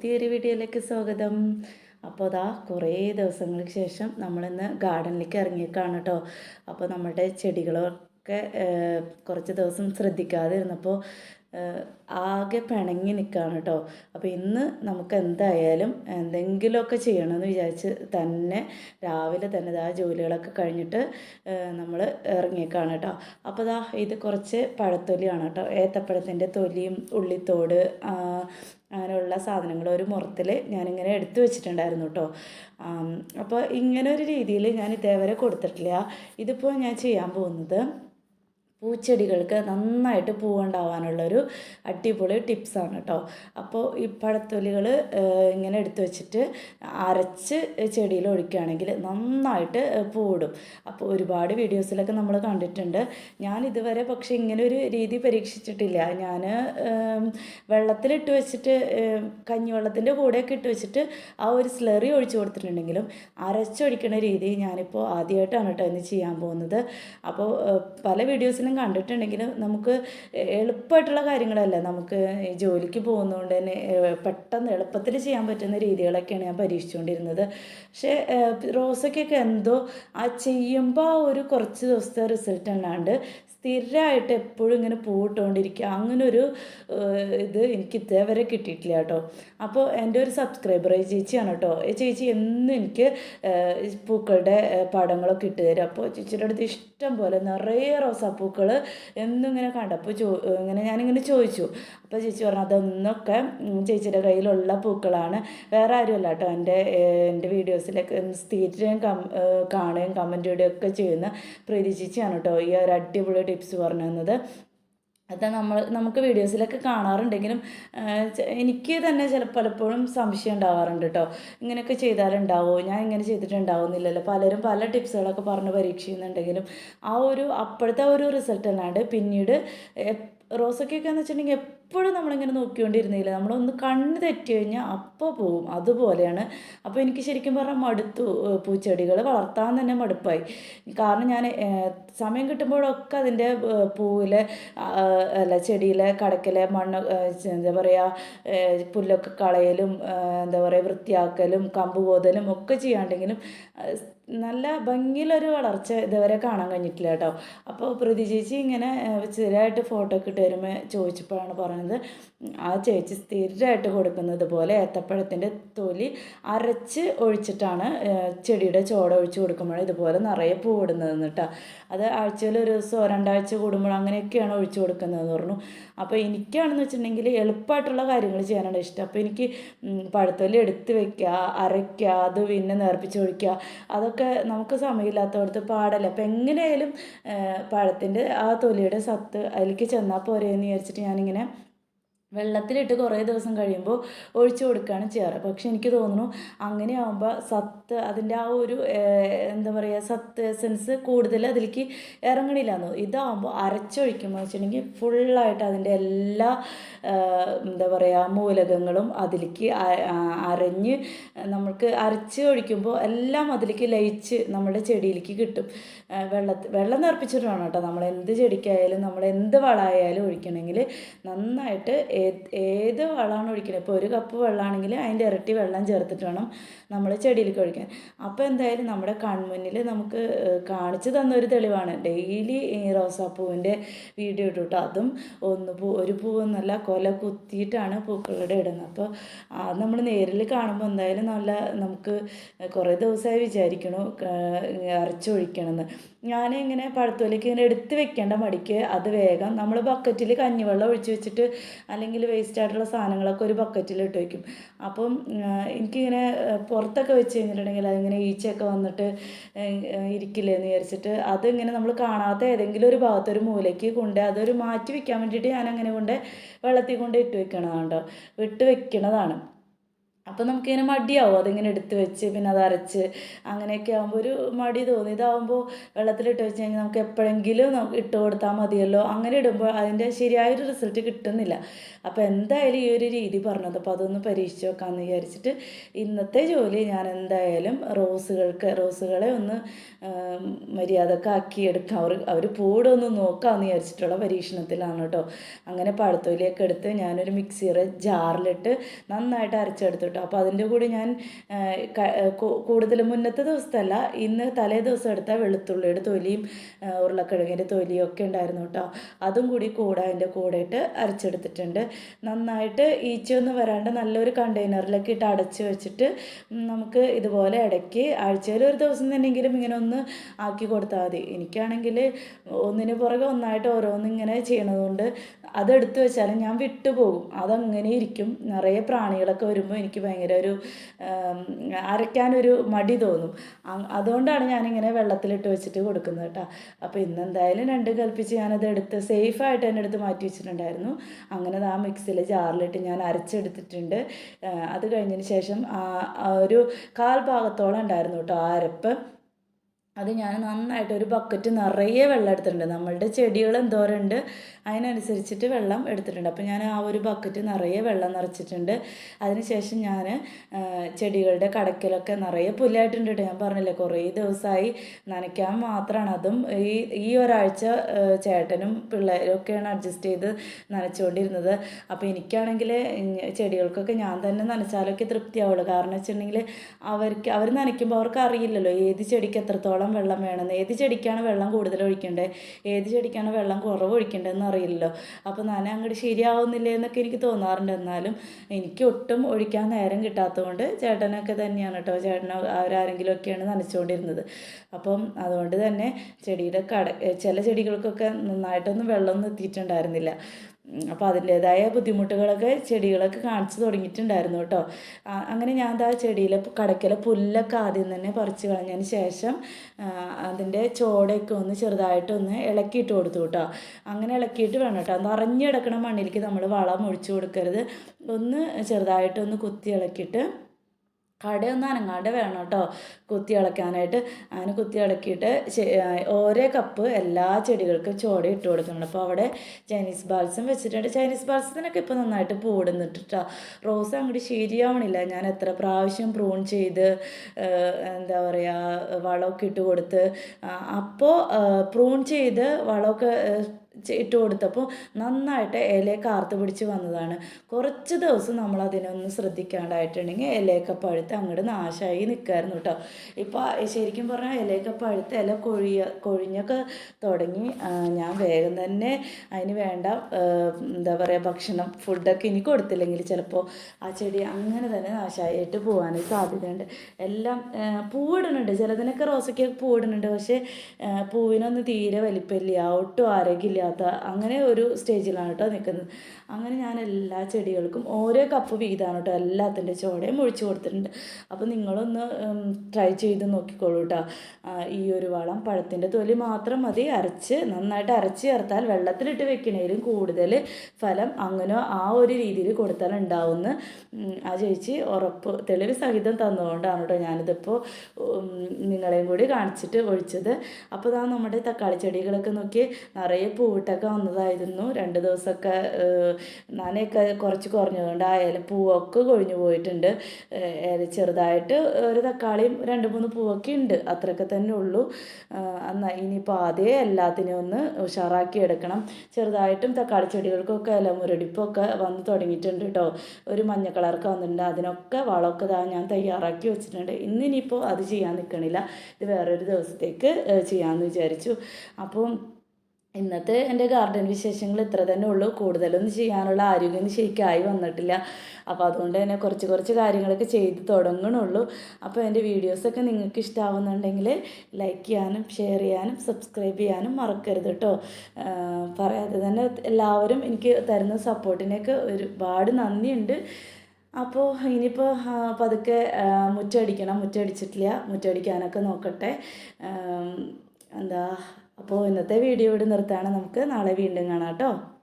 പുതിയൊരു വീഡിയോയിലേക്ക് സ്വാഗതം. അപ്പോൾ അതാ കുറേ ദിവസങ്ങൾക്ക് ശേഷം നമ്മളിന്ന് ഗാർഡനിലേക്ക് ഇറങ്ങിയേക്കാണ് കേട്ടോ. അപ്പോൾ നമ്മുടെ ചെടികളൊക്കെ കുറച്ച് ദിവസം ശ്രദ്ധിക്കാതെ ഇരുന്നപ്പോൾ ആകെ പിണങ്ങി നിൽക്കുകയാണ് കേട്ടോ അപ്പോൾ ഇന്ന് നമുക്ക് എന്തായാലും എന്തെങ്കിലുമൊക്കെ ചെയ്യണമെന്ന് വിചാരിച്ച് തന്നെ രാവിലെ തന്നെ ഇതാ ജോലികളൊക്കെ കഴിഞ്ഞിട്ട് നമ്മൾ ഇറങ്ങിയേക്കാണ് കേട്ടോ അപ്പോൾ ദാ ഇത് കുറച്ച് പഴത്തൊലിയാണ് കേട്ടോ ഏത്തപ്പഴത്തിന്റെ തൊലിയും ഉള്ളിത്തോട് ആ, അങ്ങനെയുള്ള സാധനങ്ങൾ ഒരു മുറത്തിൽ ഞാനിങ്ങനെ എടുത്തു വെച്ചിട്ടുണ്ടായിരുന്നു കേട്ടോ അപ്പോൾ ഇങ്ങനെ ഒരു രീതിയിൽ ഞാൻ ഇതേവരെ കൊടുത്തിട്ടില്ല. ഇതിപ്പോൾ ഞാൻ ചെയ്യാൻ പോകുന്നത് പൂച്ചെടികൾക്ക് നന്നായിട്ട് പൂവുണ്ടാവാനുള്ളൊരു അടിപൊളി ടിപ്സാണ് കേട്ടോ. അപ്പോൾ ഈ പഴത്തൊലികൾ ഇങ്ങനെ എടുത്തു വെച്ചിട്ട് അരച്ച് ചെടിയിൽ ഒഴിക്കുകയാണെങ്കിൽ നന്നായിട്ട് പൂവിടും. അപ്പോൾ ഒരുപാട് വീഡിയോസിലൊക്കെ നമ്മൾ കണ്ടിട്ടുണ്ട്. ഞാൻ ഇതുവരെ പക്ഷേ ഇങ്ങനെ ഒരു രീതി പരീക്ഷിച്ചിട്ടില്ല. ഞാൻ വെള്ളത്തിലിട്ട് വെച്ചിട്ട് കഞ്ഞിവെള്ളത്തിന്റെ കൂടെയൊക്കെ ഇട്ട് വെച്ചിട്ട് ആ ഒരു സ്ലറി ഒഴിച്ചു കൊടുത്തിട്ടുണ്ടെങ്കിലും അരച്ചൊഴിക്കുന്ന രീതി ഞാനിപ്പോൾ ആദ്യമായിട്ടാണ് കേട്ടോ ഇന്ന് ചെയ്യാൻ പോകുന്നത്. അപ്പോൾ പല വീഡിയോസിലും കണ്ടിട്ടുണ്ടെങ്കിലും നമുക്ക് എളുപ്പമായിട്ടുള്ള കാര്യങ്ങളല്ല? നമുക്ക് ഈ ജോലിക്ക് പോകുന്നതുകൊണ്ട് തന്നെ പെട്ടെന്ന് എളുപ്പത്തിൽ ചെയ്യാൻ പറ്റുന്ന രീതികളൊക്കെയാണ് ഞാൻ പരീക്ഷിച്ചുകൊണ്ടിരുന്നത്. പക്ഷേ റോസയ്ക്കൊക്കെ എന്തോ ആ ചെയ്യുമ്പോൾ ഒരു കുറച്ച് ദിവസത്തെ റിസൾട്ട് അല്ലാണ്ട് സ്ഥിരമായിട്ട് എപ്പോഴും ഇങ്ങനെ പൂവിട്ടുകൊണ്ടിരിക്കുക. അങ്ങനൊരു ഇത് എനിക്ക് ഇതേവരെ കിട്ടിയിട്ടില്ല കേട്ടോ. അപ്പോൾ എന്റെ ഒരു സബ്സ്ക്രൈബർ ചേച്ചിയാണ് കേട്ടോ. ഈ ചേച്ചി എന്നും എനിക്ക് പൂക്കളുടെ പടങ്ങളൊക്കെ ഇട്ട് തരും. അപ്പോൾ ചേച്ചിയുടെ അടുത്ത് ഇഷ്ടം പോലെ നിറയെ റോസാപ്പൂക്കൾ എന്നും ഇങ്ങനെ കണ്ടപ്പോൾ ചോ ഇങ്ങനെ ഞാനിങ്ങനെ ചോദിച്ചു. അപ്പോൾ ചേച്ചി പറഞ്ഞു അതൊന്നൊക്കെ ചേച്ചിയുടെ കയ്യിലുള്ള പൂക്കളാണ്. വേറെ ആരുമല്ല കേട്ടോ എന്റെ എന്റെ വീഡിയോസിലൊക്കെ സ്ഥിരം കം കാണുകയും കമന്റ് ഇടുകയൊക്കെ ചെയ്യുന്ന പ്രീതി ചേച്ചിയാണ് കേട്ടോ ഈ ഒരു അടിപൊളി ടിപ്സ് പറഞ്ഞു തന്നത് അത് നമ്മൾ നമുക്ക് വീഡിയോസിലൊക്കെ കാണാറുണ്ടെങ്കിലും എനിക്ക് തന്നെ ചില പലപ്പോഴും സംശയം ഉണ്ടാവാറുണ്ട് കേട്ടോ ഇങ്ങനെയൊക്കെ ചെയ്താലുണ്ടാവോ? ഞാൻ ഇങ്ങനെ ചെയ്തിട്ടുണ്ടാവുന്നില്ലല്ലോ. പലരും പല ടിപ്സുകളൊക്കെ പറഞ്ഞ് പരീക്ഷിക്കുന്നുണ്ടെങ്കിലും ആ ഒരു അപ്പോഴത്തെ ഒരു റിസൾട്ട് അല്ലാണ്ട് പിന്നീട് റോസക്കൊക്കെ എന്ന് വെച്ചിട്ടുണ്ടെങ്കിൽ എപ്പോഴും നമ്മളിങ്ങനെ നോക്കിക്കൊണ്ടിരുന്നില്ല? നമ്മളൊന്ന് കണ്ണ് തെറ്റി കഴിഞ്ഞാൽ അപ്പോൾ പോവും. അതുപോലെയാണ്. അപ്പോൾ എനിക്ക് ശരിക്കും പറഞ്ഞാൽ മടുത്തു. പൂച്ചെടികൾ വളർത്താൻ തന്നെ മടുപ്പായി. കാരണം ഞാൻ സമയം കിട്ടുമ്പോഴൊക്കെ അതിന്റെ പൂവിലെ അല്ല ചെടിയിലെ കടക്കിലെ മണ്ണ് എന്താ പറയുക പുല്ലൊക്കെ കളയലും എന്താ പറയുക വൃത്തിയാക്കലും കമ്പ് കോതലും ഒക്കെ ചെയ്യാണ്ടെങ്കിലും നല്ല ഭംഗിയിലൊരു വളർച്ച ഇതുവരെ കാണാൻ കഴിഞ്ഞിട്ടില്ല കേട്ടോ. അപ്പോൾ പ്രതി ചേച്ചി ഇങ്ങനെ ചെറിയായിട്ട് ഫോട്ടോ ഒക്കെ ഇട്ട് വരുമ്പോൾ ചോദിച്ചപ്പോഴാണ് പറയുന്നത് ആ ചേച്ചി സ്ഥിരമായിട്ട് കൊടുക്കുന്നത് പോലെ ഏത്തപ്പഴത്തിന്റെ തൊലി അരച്ച് ഒഴിച്ചിട്ടാണ് ചെടിയുടെ ചോട ഒഴിച്ച് കൊടുക്കുമ്പോൾ ഇതുപോലെ നിറയെ പൂവിടുന്നത് കേട്ടോ. അത് ആഴ്ചയിൽ ഒരു ദിവസമോ രണ്ടാഴ്ച കൂടുമ്പോൾ അങ്ങനെയൊക്കെയാണ് ഒഴിച്ചു കൊടുക്കുന്നതെന്ന് പറഞ്ഞു. അപ്പോൾ എനിക്കാണെന്ന് വെച്ചിട്ടുണ്ടെങ്കിൽ എളുപ്പമായിട്ടുള്ള കാര്യങ്ങൾ ചെയ്യാനാണ് ഇഷ്ടം. അപ്പോൾ എനിക്ക് പഴത്തൊല്ലി പഴത്തൊലി എടുത്ത് വെക്കുക അരയ്ക്കുക അത് പിന്നെ നേർപ്പിച്ചൊഴിക്കുക അതൊക്കെ നമുക്ക് സമയമില്ലാത്തവർക്ക് പാടല്ല. അപ്പോൾ എങ്ങനെയായാലും പഴത്തിന്റെ ആ തൊലിയുടെ സത്ത് അതിലേക്ക് ചെന്നാൽ പോരെയെന്ന് വിചാരിച്ചിട്ട് ഞാനിങ്ങനെ വെള്ളത്തിലിട്ട് കുറേ ദിവസം കഴിയുമ്പോൾ ഒഴിച്ചു കൊടുക്കുകയാണ് ചെയ്യാറ്. പക്ഷെ എനിക്ക് തോന്നുന്നു അങ്ങനെ ആകുമ്പോൾ സത്ത് അതിന്റെ ആ ഒരു എന്താ പറയുക സത്ത് എസൻസ് കൂടുതൽ അതിലേക്ക് ഇറങ്ങണില്ല എന്ന്. ഇതാകുമ്പോൾ അരച്ചൊഴിക്കുമ്പോൾ വെച്ചിട്ടുണ്ടെങ്കിൽ ഫുള്ളായിട്ട് അതിന്റെ എല്ലാ എന്താ പറയുക മൂലകങ്ങളും അതിലേക്ക് അരഞ്ഞ് നമ്മൾക്ക് അരച്ച് ഒഴിക്കുമ്പോൾ എല്ലാം അതിലേക്ക് ലയിച്ച് നമ്മുടെ ചെടിയിലേക്ക് കിട്ടും. വെള്ളത്തിൽ വെള്ളം നിറപ്പിച്ചിട്ട് വേണം കേട്ടോ. നമ്മൾ എന്ത് ചെടിക്കായാലും നമ്മൾ എന്ത് വളമായാലും ഒഴിക്കണമെങ്കിൽ നന്നായിട്ട് ഏത് വെള്ളമാണ് ഒഴിക്കുന്നത് ഇപ്പോൾ ഒരു കപ്പ് വെള്ളമാണെങ്കിൽ അതിന്റെ ഇരട്ടി വെള്ളം ചേർത്തിട്ട് വേണം നമ്മൾ ചെടിയിലേക്ക് ഒഴിക്കാൻ. അപ്പോൾ എന്തായാലും നമ്മുടെ കൺമുന്നിൽ നമുക്ക് കാണിച്ചു തന്ന ഒരു തെളിവാണ്. ഡെയിലി ഈ റോസാപ്പൂവിന്റെ വീഡിയോ ഇട്ടിട്ട് അതും ഒന്ന് പൂ ഒരു പൂവെന്നല്ല കൊല കുത്തിയിട്ടാണ് പൂക്കളുടെ ഇടുന്നത്. അപ്പോൾ അത് നമ്മൾ നേരിൽ കാണുമ്പോൾ എന്തായാലും നല്ല നമുക്ക് കുറേ ദിവസമായി വിചാരിക്കണു അരച്ചൊഴിക്കണമെന്ന് ഞാൻ ഇങ്ങനെ പഴത്തോലേക്ക് ഇങ്ങനെ എടുത്ത് വെക്കേണ്ട മടിക്ക് അത് വേഗം നമ്മൾ ബക്കറ്റിൽ കഞ്ഞിവെള്ളം ഒഴിച്ച് വെച്ചിട്ട് അല്ലെങ്കിൽ വേസ്റ്റ് ആയിട്ടുള്ള സാധനങ്ങളൊക്കെ ഒരു ബക്കറ്റിൽ ഇട്ട് വയ്ക്കും അപ്പം എനിക്കിങ്ങനെ പുറത്തൊക്കെ വെച്ച് കഴിഞ്ഞിട്ടുണ്ടെങ്കിൽ അതിങ്ങനെ ഈച്ചയൊക്കെ വന്നിട്ട് ഇരിക്കില്ലേ എന്ന് വിചാരിച്ചിട്ട് അതിങ്ങനെ നമ്മൾ കാണാത്ത ഏതെങ്കിലും ഒരു ഭാഗത്തൊരു മൂലയ്ക്ക് കൊണ്ട് അതൊരു മാറ്റി വയ്ക്കാൻ വേണ്ടിയിട്ട് ഞാൻ അങ്ങനെ കൊണ്ട് വെള്ളത്തിൽ കൊണ്ട് ഇട്ട് വെക്കണതാണ് കേട്ടോ ഇട്ട് വെക്കണതാണ്. അപ്പോൾ നമുക്കിങ്ങനെ മടിയാവും. അതിങ്ങനെ എടുത്ത് വെച്ച് പിന്നെ അത് അരച്ച് അങ്ങനെയൊക്കെ ആകുമ്പോൾ ഒരു മടി തോന്നി. ഇതാകുമ്പോൾ വെള്ളത്തിലിട്ട് വെച്ച് കഴിഞ്ഞാൽ നമുക്ക് എപ്പോഴെങ്കിലും നമുക്ക് ഇട്ട് കൊടുത്താൽ മതിയല്ലോ. അങ്ങനെ ഇടുമ്പോൾ അതിന്റെ ശരിയായൊരു റിസൾട്ട് കിട്ടുന്നില്ല. അപ്പോൾ എന്തായാലും ഈ ഒരു രീതി പറഞ്ഞത്. അപ്പോൾ അതൊന്ന് പരീക്ഷിച്ച് നോക്കാമെന്ന് വിചാരിച്ചിട്ട് ഇന്നത്തെ ജോലി ഞാൻ എന്തായാലും റോസുകൾക്ക് റോസുകളെ ഒന്ന് മര്യാദക്കാക്കി എടുക്കാം. അവർ അവർ പൂടൊന്ന് നോക്കാമെന്ന് വിചാരിച്ചിട്ടുള്ള പരീക്ഷണത്തിലാണ് കേട്ടോ. അങ്ങനെ പഴത്തൊലിയൊക്കെ എടുത്ത് ഞാനൊരു മിക്സിയുടെ ജാറിലിട്ട് നന്നായിട്ട് അരച്ചെടുത്തു കേട്ടോ അപ്പോൾ അതിന്റെ കൂടെ ഞാൻ കൂടുതൽ മുന്നത്തെ ദിവസത്തല്ല ഇന്ന് തലേ ദിവസം എടുത്ത വെളുത്തുള്ളിയുടെ തൊലിയും ഉരുളക്കിഴങ്ങിന്റെ തൊലിയും ഒക്കെ ഉണ്ടായിരുന്നു കേട്ടോ. അതും കൂടി കൂടെ അതിന്റെ കൂടെ ഇട്ട് അരച്ചെടുത്തിട്ടുണ്ട്. നന്നായിട്ട് ഈച്ചയൊന്നും വരാണ്ട് നല്ലൊരു കണ്ടെയ്നറിലൊക്കെ ഇട്ട് അടച്ച് വെച്ചിട്ട് നമുക്ക് ഇതുപോലെ ഇടയ്ക്ക് ആഴ്ചയിൽ ഒരു ദിവസം തന്നെയെങ്കിലും ഇങ്ങനെ ഒന്ന് ആക്കി കൊടുത്താൽ മതി. എനിക്കാണെങ്കിൽ ഒന്നിന് പുറകെ ഒന്നായിട്ട് ഓരോന്നിങ്ങനെ ചെയ്യണതുകൊണ്ട് അതെടുത്ത് വെച്ചാലും ഞാൻ വിട്ടുപോകും. അതങ്ങനെ ഇരിക്കും. നിറയെ പ്രാണികളൊക്കെ വരുമ്പോൾ എനിക്ക് ഭയങ്കര ഒരു അരയ്ക്കാനൊരു മടി തോന്നും. അതുകൊണ്ടാണ് ഞാനിങ്ങനെ വെള്ളത്തിലിട്ട് വെച്ചിട്ട് കൊടുക്കുന്നത് കേട്ടോ. അപ്പോൾ ഇന്ന് എന്തായാലും രണ്ടും കൽപ്പിച്ച് ഞാനത് എടുത്ത് സേഫായിട്ട് എന്റെ അടുത്ത് മാറ്റി വെച്ചിട്ടുണ്ടായിരുന്നു. അങ്ങനെ ആ മിക്സിയിൽ ജാറിലിട്ട് ഞാൻ അരച്ചെടുത്തിട്ടുണ്ട്. അത് കഴിഞ്ഞതിന് ശേഷം ഒരു കാൽ ഭാഗത്തോളം ഉണ്ടായിരുന്നു കേട്ടോ ആ അരപ്പ്. അത് ഞാൻ നന്നായിട്ട് ഒരു ബക്കറ്റ് നിറയെ വെള്ളം എടുത്തിട്ടുണ്ട്. നമ്മളുടെ ചെടികൾ എന്തോരമുണ്ട് അതിനനുസരിച്ചിട്ട് വെള്ളം എടുത്തിട്ടുണ്ട്. അപ്പോൾ ഞാൻ ആ ഒരു ബക്കറ്റ് നിറയെ വെള്ളം നിറച്ചിട്ടുണ്ട്. അതിനുശേഷം ഞാൻ ചെടികളുടെ കടക്കിലൊക്കെ നിറയെ പുല്ലായിട്ടുണ്ട് കേട്ടോ ഞാൻ പറഞ്ഞില്ലേ കുറേ ദിവസമായി നനയ്ക്കാൻ മാത്രമാണ് അതും ഈ ഈ ഒരാഴ്ച ചേട്ടനും പിള്ളേരും ഒക്കെയാണ് അഡ്ജസ്റ്റ് ചെയ്ത് നനച്ചുകൊണ്ടിരുന്നത് അപ്പോൾ എനിക്കാണെങ്കിൽ ചെടികൾക്കൊക്കെ ഞാൻ തന്നെ നനച്ചാലൊക്കെ തൃപ്തിയാവുള്ളൂ. കാരണം വെച്ചിട്ടുണ്ടെങ്കിൽ അവർക്ക് അവർ നനയ്ക്കുമ്പോൾ അവർക്ക് അറിയില്ലല്ലോ ഏത് ചെടിക്ക് എത്രത്തോളം എത്രത്തോളം വെള്ളം വേണമെന്ന് ഏത് ചെടിക്കാണ് വെള്ളം കൂടുതൽ ഒഴിക്കേണ്ടത് ഏത് ചെടിക്കാണ് വെള്ളം കുറവ് ഒഴിക്കേണ്ടതെന്ന് അറിയില്ലല്ലോ. അപ്പോൾ നന അങ്ങോട്ട് ശരിയാവുന്നില്ലേ എന്നൊക്കെ എനിക്ക് തോന്നാറുണ്ട്. എന്നാലും എനിക്ക് ഒട്ടും ഒഴിക്കാൻ നേരം കിട്ടാത്തതുകൊണ്ട് ചേട്ടനൊക്കെ തന്നെയാണ് കേട്ടോ. ചേട്ടനോ അവരാരെങ്കിലും ഒക്കെയാണ് നനച്ചുകൊണ്ടിരുന്നത് അപ്പം അതുകൊണ്ട് തന്നെ ചെടിയുടെ കട ചില ചെടികൾക്കൊക്കെ നന്നായിട്ടൊന്നും വെള്ളമൊന്നും എത്തിയിട്ടുണ്ടായിരുന്നില്ല. അപ്പോൾ അതിന്റേതായ ബുദ്ധിമുട്ടുകളൊക്കെ ചെടികളൊക്കെ കാണിച്ചു തുടങ്ങിയിട്ടുണ്ടായിരുന്നു കേട്ടോ. അങ്ങനെ ഞാൻ ആ ചെടിയിലെ കടക്കലെ പുല്ലൊക്കെ ആദ്യം തന്നെ പറിച്ച് കളഞ്ഞതിന് ശേഷം അതിന്റെ ചോടയൊക്കെ ഒന്ന് ചെറുതായിട്ടൊന്ന് ഇളക്കിയിട്ട് കൊടുത്തു കേട്ടോ. അങ്ങനെ ഇളക്കിയിട്ട് വേണം കേട്ടോ. അത് അറിഞ്ഞിടക്കണ മണ്ണിലേക്ക് നമ്മൾ വളം ഒഴിച്ചു കൊടുക്കരുത്. ഒന്ന് ചെറുതായിട്ടൊന്ന് കുത്തി ഇളക്കിയിട്ട് കടയൊന്നും അനങ്ങാണ്ട് വേണം കേട്ടോ കുത്തി ഇളക്കാനായിട്ട് അങ്ങനെ കുത്തി ഇളക്കിയിട്ട് ഓരോ കപ്പ് എല്ലാ ചെടികൾക്കും ചോട ഇട്ട് കൊടുക്കണം അപ്പോൾ അവിടെ ചൈനീസ് ബാൽസം വെച്ചിട്ടുണ്ട്. ചൈനീസ് ബാൽസത്തിനൊക്കെ ഇപ്പോൾ നന്നായിട്ട് പൂടുന്നിട്ടാ റോസ് അങ്ങോട്ട് ശരിയാവണില്ല. ഞാൻ എത്ര പ്രാവശ്യം പ്രൂൺ ചെയ്ത് എന്താ പറയുക വളമൊക്കെ ഇട്ട് കൊടുത്ത് അപ്പോൾ പ്രൂൺ ചെയ്ത് വളമൊക്കെ ഇട്ട് കൊടുത്തപ്പോൾ നന്നായിട്ട് ഇലയൊക്കെ ആർത്ത് പിടിച്ച് വന്നതാണ്. കുറച്ച് ദിവസം നമ്മൾ അതിനൊന്ന് ശ്രദ്ധിക്കാണ്ടായിട്ടുണ്ടെങ്കിൽ ഇലയൊക്കെ പഴുത്ത് അങ്ങോട്ട് നാശമായി നിൽക്കായിരുന്നു കേട്ടോ ഇപ്പോൾ ശരിക്കും പറഞ്ഞാൽ ഇലയൊക്കെ പഴുത്ത് ഇല കൊഴിയ കൊഴിഞ്ഞൊക്കെ തുടങ്ങി. ഞാൻ വേഗം തന്നെ അതിന് വേണ്ട എന്താ പറയുക ഭക്ഷണം ഫുഡൊക്കെ ഇനി കൊടുത്തില്ലെങ്കിൽ ചിലപ്പോൾ ആ ചെടി അങ്ങനെ തന്നെ നാശമായിട്ട് പോകാൻ സാധ്യതയുണ്ട്. എല്ലാം പൂവിടുന്നുണ്ട്. ചിലതിനൊക്കെ റോസയ്ക്കൊക്കെ പൂവിടുന്നുണ്ട്. പക്ഷേ പൂവിനൊന്നും തീരെ വലിപ്പമില്ല. ഒട്ടും ആരോഗ്യമില്ല. ഇല്ലാത്ത അങ്ങനെ ഒരു സ്റ്റേജിലാണ് കേട്ടോ നിൽക്കുന്നത്. അങ്ങനെ ഞാൻ എല്ലാ ചെടികൾക്കും ഓരോ കപ്പ് വീതമാണ് കേട്ടോ എല്ലാത്തിന്റെ ചോടയും ഒഴിച്ചു കൊടുത്തിട്ടുണ്ട്. അപ്പോൾ നിങ്ങളൊന്ന് ട്രൈ ചെയ്ത് നോക്കിക്കോളൂ കേട്ടോ. ഈ ഒരു വളം പഴത്തിന്റെ തൊലി മാത്രം മതി. അരച്ച് നന്നായിട്ട് അരച്ച് ചേർത്താൽ വെള്ളത്തിലിട്ട് വെക്കണേലും കൂടുതൽ ഫലം അങ്ങനെ ആ ഒരു രീതിയിൽ കൊടുത്താൽ ഉണ്ടാവുമെന്ന് ആ ചേച്ചി ഉറപ്പ് തെളിവ് സഹിതം തന്നുകൊണ്ടാണ് കേട്ടോ ഞാനിതിപ്പോൾ നിങ്ങളെയും കൂടി കാണിച്ചിട്ട് ഒഴിച്ചത്. അപ്പോൾ ഇതാ നമ്മുടെ തക്കാളി ചെടികളൊക്കെ നോക്കി നിറയെ പൂവിട്ടൊക്കെ വന്നതായിരുന്നു. രണ്ട് ദിവസമൊക്കെ നനയൊക്കെ കുറച്ച് കുറഞ്ഞതുകൊണ്ട് ആ ഇല പൂവൊക്കെ കൊഴിഞ്ഞു പോയിട്ടുണ്ട്. ചെറുതായിട്ട് ഒരു തക്കാളിയും രണ്ട് മൂന്ന് പൂവൊക്കെ ഉണ്ട്. അത്രയൊക്കെ തന്നെ ഉള്ളൂ. എന്നാൽ ഇനിയിപ്പോൾ ആദ്യം എല്ലാത്തിനും ഒന്ന് ഉഷാറാക്കി എടുക്കണം. ചെറുതായിട്ടും തക്കാളി ചെടികൾക്കൊക്കെ ഇല മുരടിപ്പൊക്കെ വന്ന് തുടങ്ങിയിട്ടുണ്ട് കേട്ടോ ഒരു മഞ്ഞ കളറൊക്കെ വന്നിട്ടുണ്ട്. അതിനൊക്കെ വളമൊക്കെ ഇതാ ഞാൻ തയ്യാറാക്കി വെച്ചിട്ടുണ്ട്. ഇന്നിനിപ്പോൾ അത് ചെയ്യാൻ നിൽക്കണില്ല ഇത് വേറൊരു ദിവസത്തേക്ക് ചെയ്യാമെന്ന് വിചാരിച്ചു. അപ്പം ഇന്നത്തെ എന്റെ ഗാർഡൻ വിശേഷങ്ങൾ ഇത്ര തന്നെ ഉള്ളൂ. കൂടുതലൊന്നും ചെയ്യാനുള്ള ആരോഗ്യം ശരിക്കായി വന്നിട്ടില്ല. അപ്പോൾ അതുകൊണ്ട് തന്നെ കുറച്ച് കുറച്ച് കാര്യങ്ങളൊക്കെ ചെയ്ത് തുടങ്ങണുള്ളൂ. അപ്പോൾ എന്റെ വീഡിയോസൊക്കെ നിങ്ങൾക്ക് ഇഷ്ടമാവുന്നുണ്ടെങ്കിൽ ലൈക്ക് ചെയ്യാനും ഷെയർ ചെയ്യാനും സബ്സ്ക്രൈബ് ചെയ്യാനും മറക്കരുത് കേട്ടോ. പറയാതെ തന്നെ എല്ലാവരും എനിക്ക് തരുന്ന സപ്പോർട്ടിനൊക്കെ ഒരുപാട് നന്ദിയുണ്ട്. അപ്പോൾ ഇനിയിപ്പോൾ പതുക്കെ മുറ്റടിക്കണം. മുറ്റടിച്ചിട്ടില്ല. മുറ്റടിക്കാനൊക്കെ നോക്കട്ടെ. എന്താ അപ്പോൾ ഇന്നത്തെ വീഡിയോ ഇവിടെ നിർത്താണ് നമുക്ക് നാളെ വീണ്ടും കാണാം കേട്ടോ.